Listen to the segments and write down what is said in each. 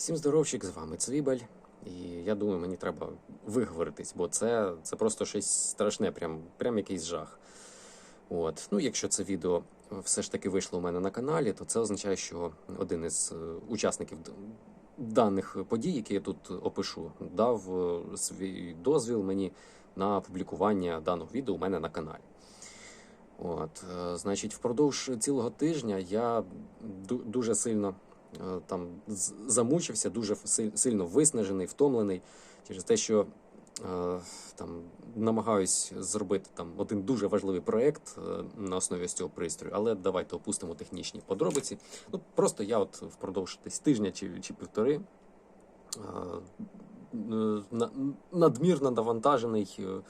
Всім здоровчик, з вами Цвібель. І я думаю, мені треба виговоритись, бо це, це просто щось страшне, прям, прям якийсь жах. От. Ну, якщо це відео все ж таки вийшло у мене на каналі, то це означає, що один із е, учасників даних подій, які я тут опишу, дав е, свій дозвіл мені на публікування даного відео у мене на каналі. От, е, значить, впродовж цілого тижня я дуже сильно там замучився, дуже си- сильно виснажений, втомлений через те, що е, там намагаюсь зробити там один дуже важливий проект е, на основі цього пристрою, але давайте опустимо технічні подробиці. Ну просто я от впродовж десь тижня чи, чи півтори. е, е, на- Надмірно навантажений е,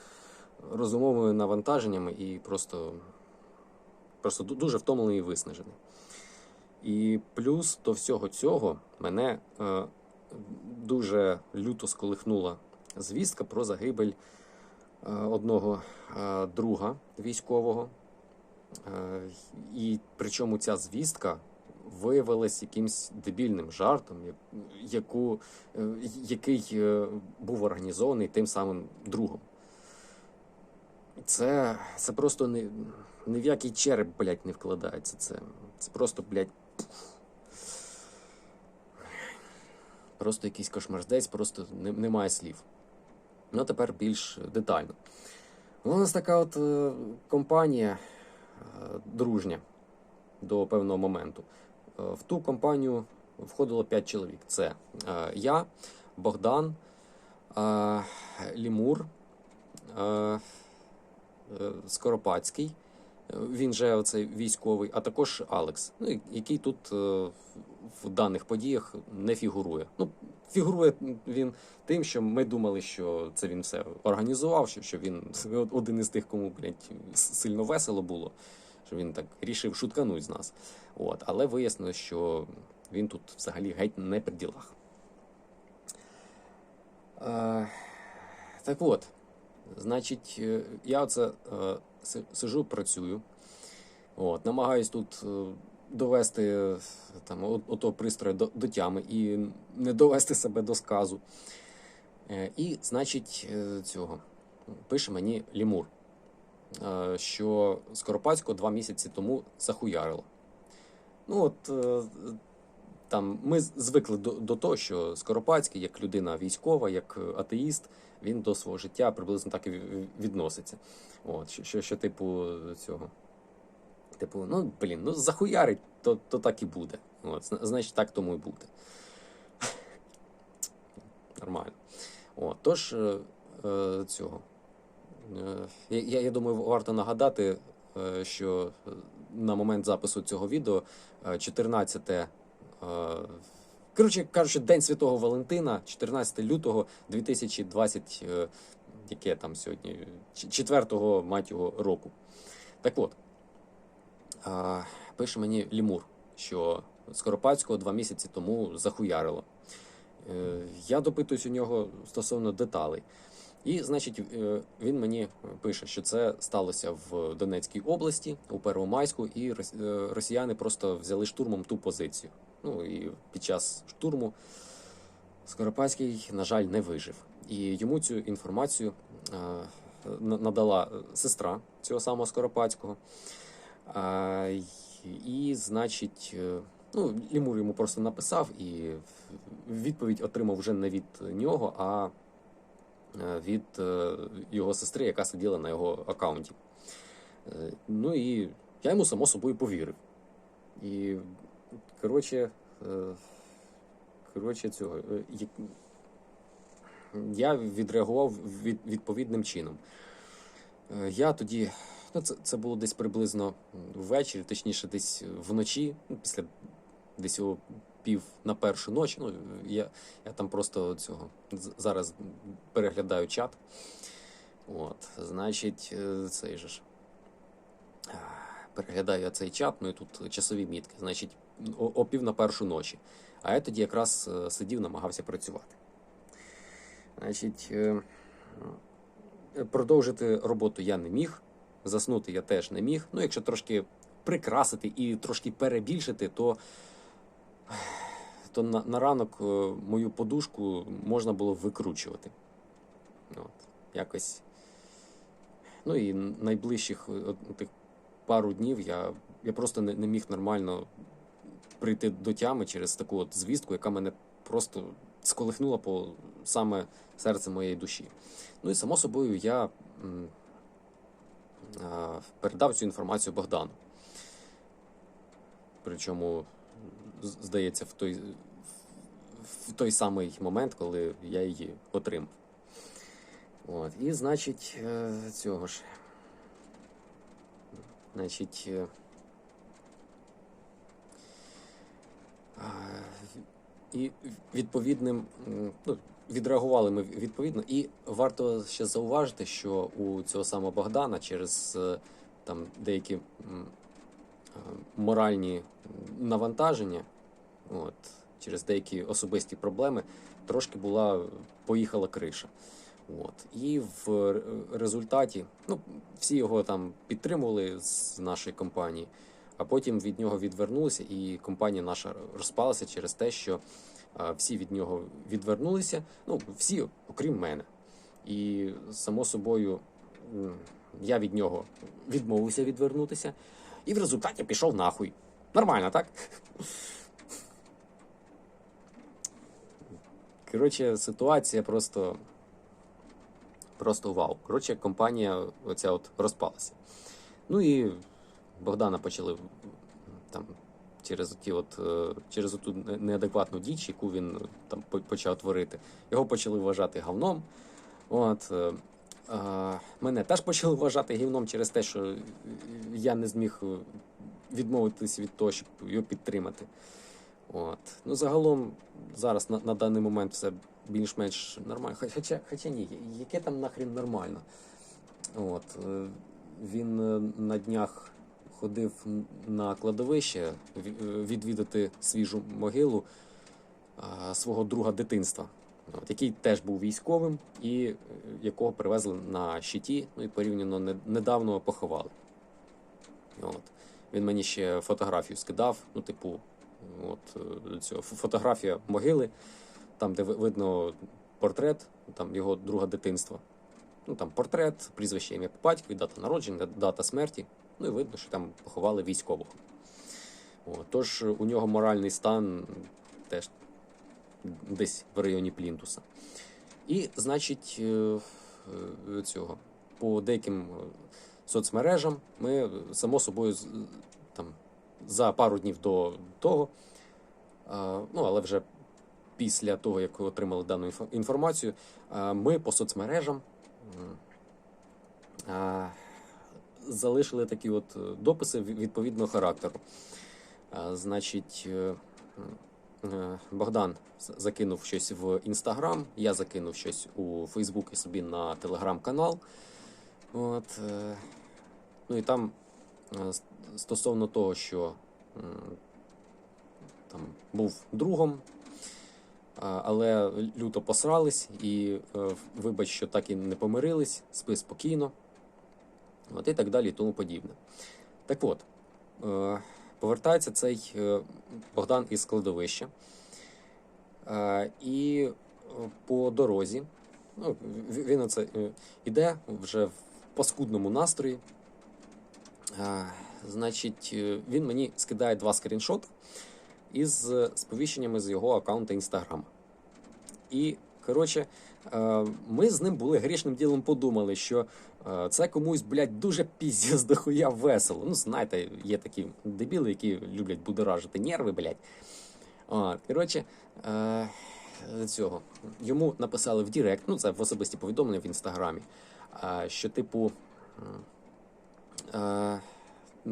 розумовими навантаженнями і просто, просто дуже втомлений і виснажений. І плюс до всього цього мене е, дуже люто сколихнула звістка про загибель е, одного е, друга військового. Е, і причому ця звістка виявилась якимсь дебільним жартом, яку, е, який е, був організований тим самим другом. Це, це просто не, ні в який череп, блядь, не вкладається. Це, це просто, блядь, Просто якийсь кошмарздець, просто немає слів. Ну, тепер більш детально. Ну, У нас така от е, компанія е, дружня до певного моменту. Е, в ту компанію входило 5 чоловік: це я, Богдан, Лімур, Скоропадський. Він же оцей військовий, а також Алекс, ну, який тут е, в даних подіях не фігурує. Ну, фігурує він тим, що ми думали, що це він все організував, що, що він один із тих, кому блядь, сильно весело було, що він так рішив шуткануть з нас. От, але вияснилось, що він тут взагалі геть не при ділах. Е, так от, значить, е, я оце е, сижу, працюю. От, намагаюсь тут е, довести е, там, ото пристрою до, до тями і не довести себе до сказу. Е, І, значить, цього пише мені Лімур, що Скоропадського два місяці тому захуярило. Ну, от там ми звикли до, до того, що Скоропадський, як людина військова, як атеїст, він до свого життя приблизно так і відноситься. От, що, що, що типу, цього. Типу, ну блін, ну захуярить, то, то так і буде. От, значить, так тому і буде. Нормально. От, тож е, е, цього. Е, я, я, думаю, варто нагадати, що на момент запису цього відео е, 14. е, Коротше кажучи, День Святого Валентина, 14 лютого 2020, е, яке там сьогодні, 4 мать його року. Так от, а, пише мені Лімур, що Скоропадського два місяці тому захуярило. Е, Я допитуюсь у нього стосовно деталей. І, значить, е, він мені пише, що це сталося в Донецькій області, у Первомайську, і е, росіяни просто взяли штурмом ту позицію. Ну і під час штурму Скоропадський, на жаль, не вижив. І йому цю інформацію е, надала сестра цього самого Скоропадського. І, значить, е, ну, Лімур йому просто написав, і відповідь отримав вже не від нього, а е, від е, його сестри, яка сиділа на його аккаунті. Ну і я йому само собою повірив. І, коротше, коротше, цього. Я відреагував від, відповідним чином. Я тоді, ну це, це було десь приблизно ввечері, точніше, десь вночі, ну, після десь о пів на першу ніч. Ну, я, я там просто цього зараз переглядаю чат. От, значить, е, цей же ж. е, Переглядаю цей чат, ну і тут часові мітки. Значить, о, о пів на першу ночі. А я тоді якраз е, сидів, намагався працювати. Значить, е, продовжити роботу я не міг, заснути я теж не міг. Ну, якщо трошки прикрасити і трошки перебільшити, то то на, на ранок е, мою подушку можна було викручувати. От, якось. Ну і найближчих е, тих пару днів я, я просто не, не міг нормально прийти до тями через таку от звістку, яка мене просто сколихнула по саме серце моєї душі. Ну і само собою я передав цю інформацію Богдану. Причому, здається, в той, в той самий момент, коли я її отримав. От. І, значить, е, цього ж. Значить. е, І відповідним, ну, відреагували ми відповідно. І варто ще зауважити, що у цього самого Богдана через е, там деякі е, моральні навантаження, от, через деякі особисті проблеми, трошки була поїхала криша. От. І в результаті ну, всі його там підтримували з нашої компанії, а потім від нього відвернулися, і компанія наша розпалася через те, що всі від нього відвернулися. Ну, всі, окрім мене. І само собою я від нього відмовився відвернутися, і в результаті пішов нахуй. Нормально, так? Коротше, ситуація просто. Просто вау. Коротше, компанія оця от розпалася. Ну і Богдана почали там через ті от, е, через ту неадекватну діч, яку він е, там почав творити. Його почали вважати говном. От, е, мене теж почали вважати гівном через те, що я не зміг відмовитися від того, щоб його підтримати. От. Ну, загалом, зараз на, на даний момент все більш-менш нормально. Хоча, хоча ні, яке там нахрін нормально. От. Він на днях ходив на кладовище е, відвідати свіжу могилу свого друга дитинства, який теж був військовим і е, якого привезли на щиті, ну і порівняно недавно поховали. От. Він мені ще фотографію скидав, ну, типу, от е, цього фотографія могили, там, де видно портрет, там його друга дитинства. Ну там портрет, прізвище ім'я по батькові, дата народження, дата смерті. Ну і видно, що там поховали військового. От, тож у нього моральний стан теж десь в районі Плінтуса. І, значить, е, е, цього, по деяким е, соцмережам ми, е, само собою, там, за пару днів до того, ну, але вже після того, як отримали дану інформацію, ми по соцмережам залишили такі от е, дописи відповідного характеру. Значить, е, е, Богдан закинув щось в Інстаграм, я закинув щось у Фейсбук і собі на телеграм-канал. От, ну і там стосовно того, що там був другом, але люто посрались, і вибач, що так і не помирились, спи спокійно, от і так далі, і тому подібне. Так от, е, повертається цей е, Богдан із складовища, е, і по дорозі, ну, він оце е, іде вже в паскудному настрої. Значить, він мені скидає два скріншоти із сповіщеннями з його аккаунта Інстаграм. І, коротше, ми з ним були грішним ділом подумали, що е, це комусь, блядь, дуже піздець дохуя весело. Ну, знаєте, є такі дебіли, які люблять будоражити нерви, блядь. А, коротше, е, цього. Йому написали в Директ, ну це в особисті повідомлення в інстаграмі, е, що, типу, е,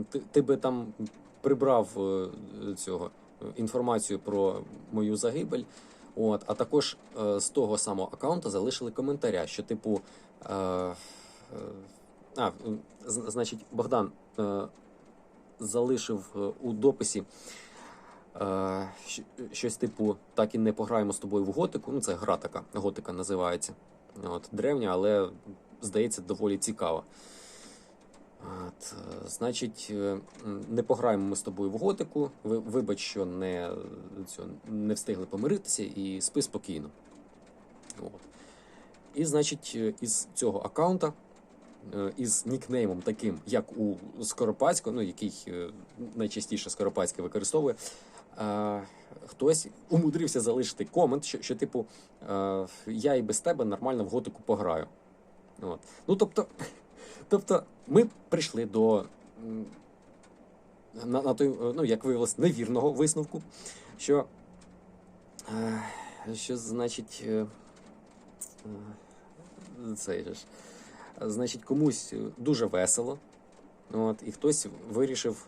ти, ти би там прибрав е, цього е, інформацію про мою загибель. От, а також е, з того самого аккаунта залишили коментаря, що, типу, е, е, а, значить, Богдан е, залишив е, у дописі е, щось типу так і не пограємо з тобою в готику. Ну, це гра така, готика називається. От, древня, але здається, доволі цікава. От, е, значить, е, не пограємо ми з тобою в готику. Вибач, що не, не встигли помиритися, і спи спокійно. От. І, значить, е, із цього аккаунта, із нікнеймом таким, як у Скоропадського, ну, який найчастіше Скоропадський використовує, хтось умудрився залишити комент, що, що типу, я і без тебе нормально в готику пограю. От. Ну, тобто, тобто, ми прийшли до на, на той, ну, як виявилось, невірного висновку, що, е, що значить, е, е, же ж, значить, комусь дуже весело, от, і хтось вирішив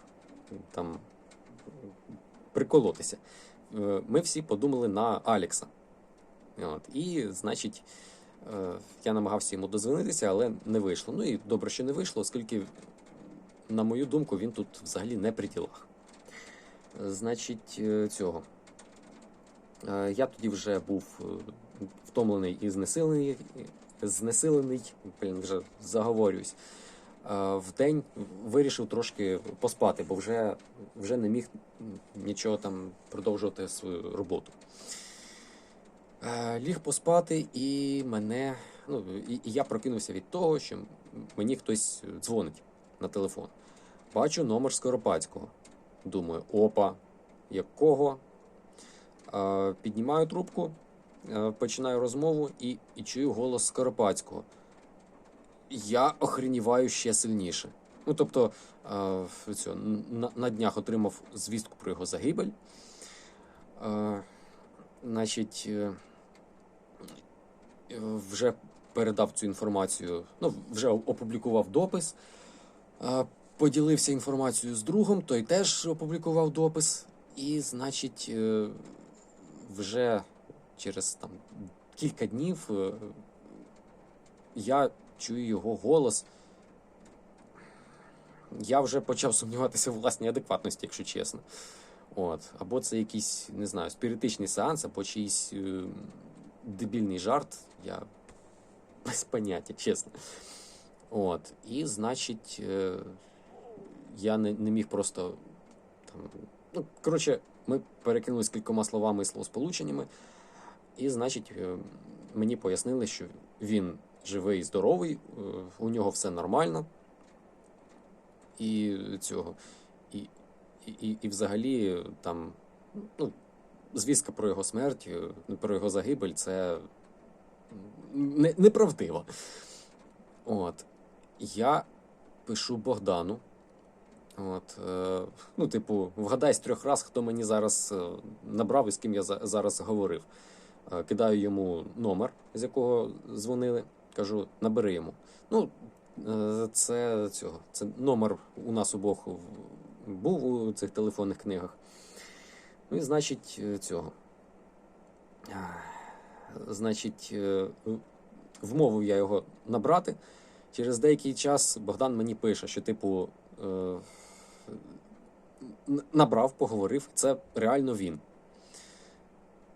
там приколотися. Ми всі подумали на Алекса. От, і, значить, я намагався йому дозвонитися, але не вийшло. Ну і добре, що не вийшло, оскільки, на мою думку, він тут взагалі не при ділах. Е, Значить, е, цього. Е, Я тоді вже був е, втомлений і знесилений, знесилений, блін, вже заговорююсь. Е, В день вирішив трошки поспати, бо вже, вже не міг нічого там продовжувати свою роботу. Е, Ліг поспати, і мене. Ну, і, і я прокинувся від того, що мені хтось дзвонить на телефон. Бачу номер Скоропадського. Думаю, опа, якого? Е, Піднімаю трубку, е, починаю розмову і, і чую голос Скоропадського. Я охреніваю ще сильніше. Ну, тобто, е, цього, на, на днях отримав звістку про його загибель. Е, значить, е, вже передав цю інформацію, ну, вже опублікував допис, е, поділився інформацією з другом, той теж опублікував допис. І, значить, е, вже через там, кілька днів е, я чую його голос. Я вже почав сумніватися в власній адекватності, якщо чесно. От. Або це якийсь, не знаю, спіритичний сеанс, або чийсь е, дебільний жарт. Я без поняття, чесно. От. І, значить, е, я не, не міг просто там. Ну, коротше, ми перекинулись кількома словами і словосполученнями, і, значить, е, мені пояснили, що він живий здоровий, е, у нього все нормально. І цього. І, і, і, і взагалі там, ну, звістка про його смерть, е, про його загибель це не, неправдиво. От. Я пишу Богдану. От, е, ну, типу, вгадай з трьох раз, хто мені зараз е, набрав і з ким я за, зараз говорив. Е, кидаю йому номер, з якого дзвонили. Кажу, набери йому. Ну, е, це цього. Це номер у нас обох був у цих телефонних книгах. Ну і значить, е, цього. Значить, е, вмовив я його набрати. Через деякий час Богдан мені пише, що, типу, е, набрав, поговорив, це реально він.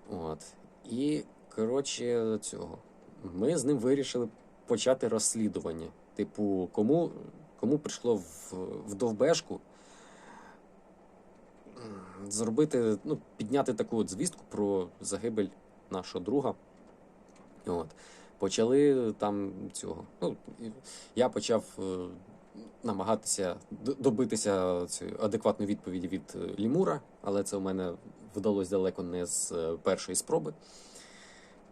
От. І, коротше, цього. Ми з ним вирішили почати розслідування. Типу, кому, кому прийшло в, в довбешку зробити, ну, підняти таку от звістку про загибель нашого друга. От. Почали там цього. Ну, я почав е, намагатися добитися цієї адекватної відповіді від е, Лімура, але це у мене вдалося далеко не з е, першої спроби.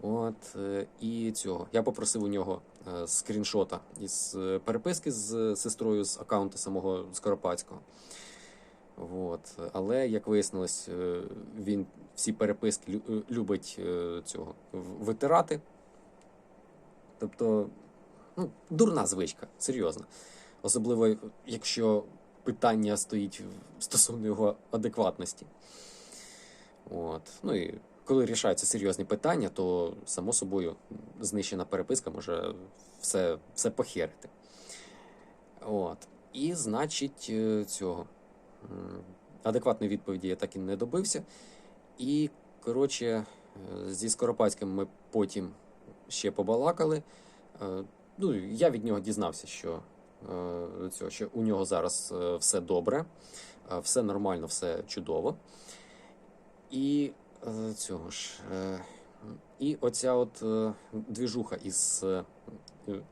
От, і цього. Я попросив у нього скріншота із переписки з сестрою з аккаунту самого Скоропадського. От. Але, як вияснилось, він всі переписки е, любить е, цього витирати. Тобто, ну, дурна звичка, серйозно. Особливо, якщо питання стоїть стосовно його адекватності. От. Ну і коли рішаються серйозні питання, то само собою знищена переписка може все, все похерити. От. І, значить, е, цього. Адекватної відповіді я так і не добився. І, коротше, е, зі Скоропадським ми потім ще побалакали. Е, Ну, я від нього дізнався, що е, що у нього зараз все добре, все нормально, все чудово. І цього ж. І оця от двіжуха із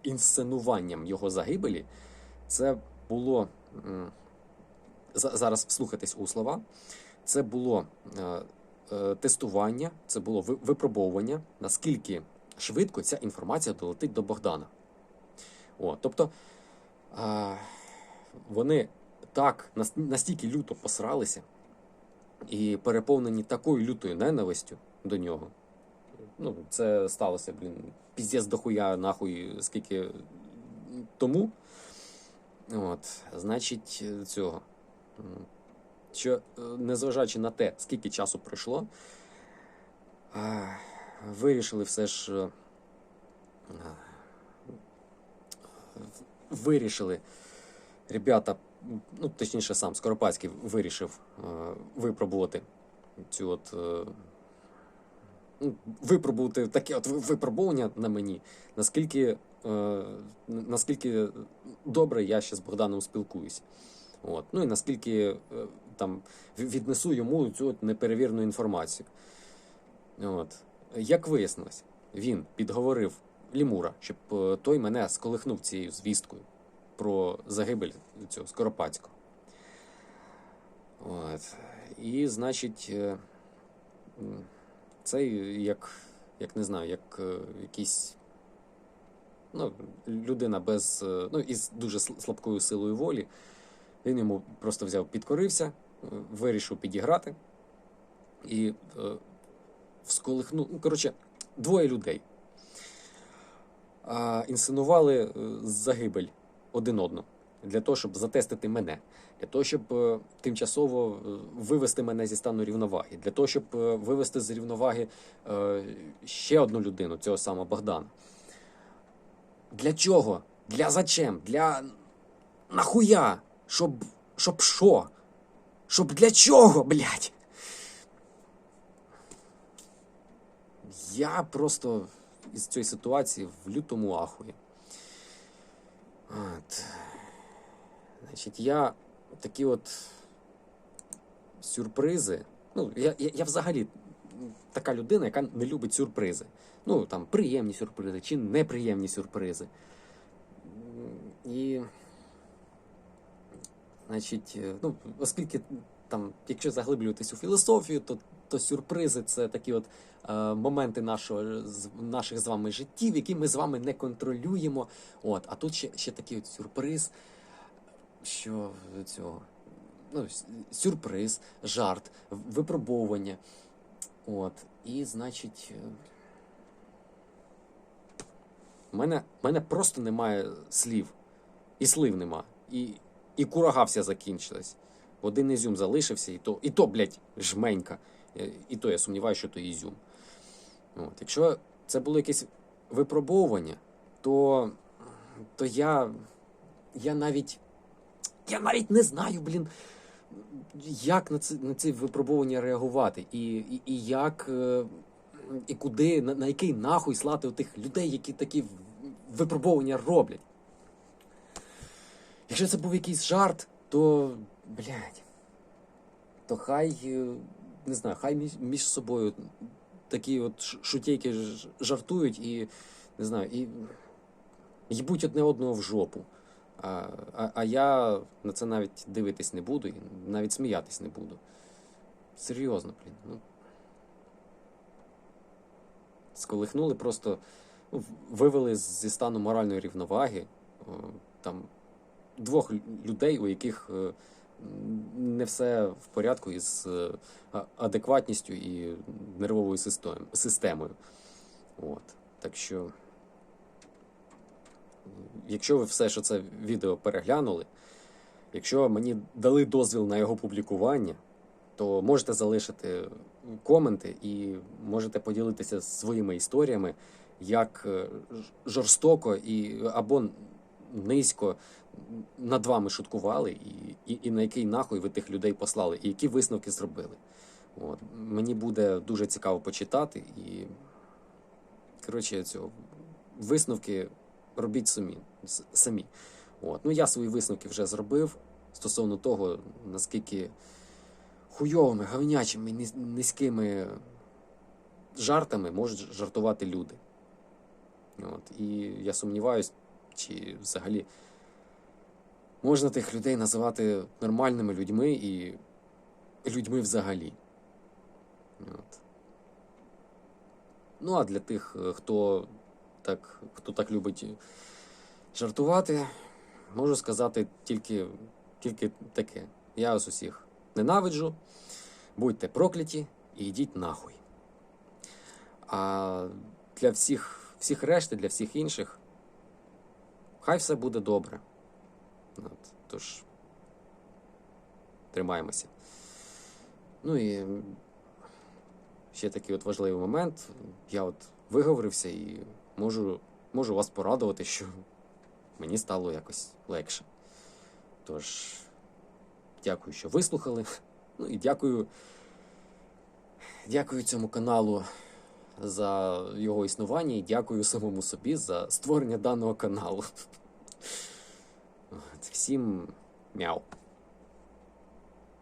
інсценуванням його загибелі, це було. Зараз вслухайтесь у слова. Це було тестування, це було випробовування, наскільки швидко ця інформація долетить до Богдана. О, тобто вони так настільки люто посралися і переповнені такою лютою ненавистю до нього. Ну, це сталося, блін, піздець дохуя, нахуй, скільки тому. От, значить, цього. Що, е, незважаючи на те, скільки часу пройшло, вирішили все ж. е, Вирішили, ребята, ну точніше, сам Скоропадський вирішив е, випробувати цю от. Ну, випробувати таке от випробування на мені, наскільки, наскільки добре я ще з Богданом спілкуюся. От. Ну і наскільки там віднесу йому цю от неперевірену інформацію. От. Як вияснилось, він підговорив Лімура, щоб е, той мене сколихнув цією звісткою про загибель цього Скоропадського. От. І, значить, е, це як, як не знаю, як е, якийсь ну, людина без, ну, із дуже слабкою силою волі. Він йому просто взяв, підкорився, вирішив підіграти і е, всколихнув. Ну, коротше, двоє людей а, інсценували е, загибель один одного для того, щоб затестити мене, для того, щоб е, тимчасово е, вивести мене зі стану рівноваги, для того, щоб е, вивести з рівноваги е, ще одну людину, цього самого Богдана. Для чого? Для зачем? Для нахуя? Щоб. Щоб що? Щоб для чого, блядь? Я просто із цієї ситуації в лютому ахуї. От. Значить, я такі от сюрпризи. Ну, я, я, я взагалі така людина, яка не любить сюрпризи. Ну, там, приємні сюрпризи чи неприємні сюрпризи. І, значить, е, ну, оскільки там, якщо заглиблюватись у філософію, то, то сюрпризи це такі от е, моменти нашого, з- наших з вами життів, які ми з вами не контролюємо. От, а тут ще, ще такий от сюрприз, що цього. Ну, сюрприз, жарт, випробовування. От. І, значить, е, в мене, мене просто немає слів. І слив нема. І, і курага вся закінчилась. Один ізюм залишився, і то, і то, блядь, жменька. Е, І то я сумніваюся, що то ізюм. От. Якщо це було якесь випробовування, то, то я, я навіть. Я навіть не знаю, блін, як на це на ці випробування реагувати, і, і, і як е, і куди, на, на який нахуй слати тих людей, які такі випробовування роблять. Якщо це був якийсь жарт, то блядь, то хай е, не знаю, хай між, між собою такі от шутейки жартують і не знаю, і їбуть одне одного в жопу. А, а, а я на це навіть дивитись не буду і навіть сміятись не буду. Серйозно, блін. Ну, сколихнули просто, ну, вивели зі стану моральної рівноваги о, там двох людей, у яких е, не все в порядку із е, адекватністю і нервовою системою. От. Так що, якщо ви все, що це відео переглянули, якщо мені дали дозвіл на його публікування, то можете залишити коменти і можете поділитися своїми історіями, як е, жорстоко і або низько над вами шуткували, і, і, і на який нахуй ви тих людей послали, і які висновки зробили. От. Мені буде дуже цікаво почитати і. Коротше, цього висновки робіть самі. самі. От. Ну, я свої висновки вже зробив стосовно того, наскільки хуйовими, говнячими, низ- низькими жартами можуть жартувати люди. От. І я сумніваюсь, чи взагалі можна тих людей називати нормальними людьми і людьми взагалі. От. Ну, а для тих, е, хто так, хто так любить жартувати, можу сказати тільки, тільки таке. Я вас усіх ненавиджу, будьте прокляті і йдіть нахуй. А для всіх, всіх решти, для всіх інших, хай все буде добре. От, тож, тримаємося. Ну і ще такий от важливий момент. Я от виговорився і можу, можу вас порадувати, що мені стало якось легше. Тож, дякую, що вислухали. Ну і дякую. Дякую цьому каналу за його існування і дякую самому собі за створення даного каналу. От, Всім мяу.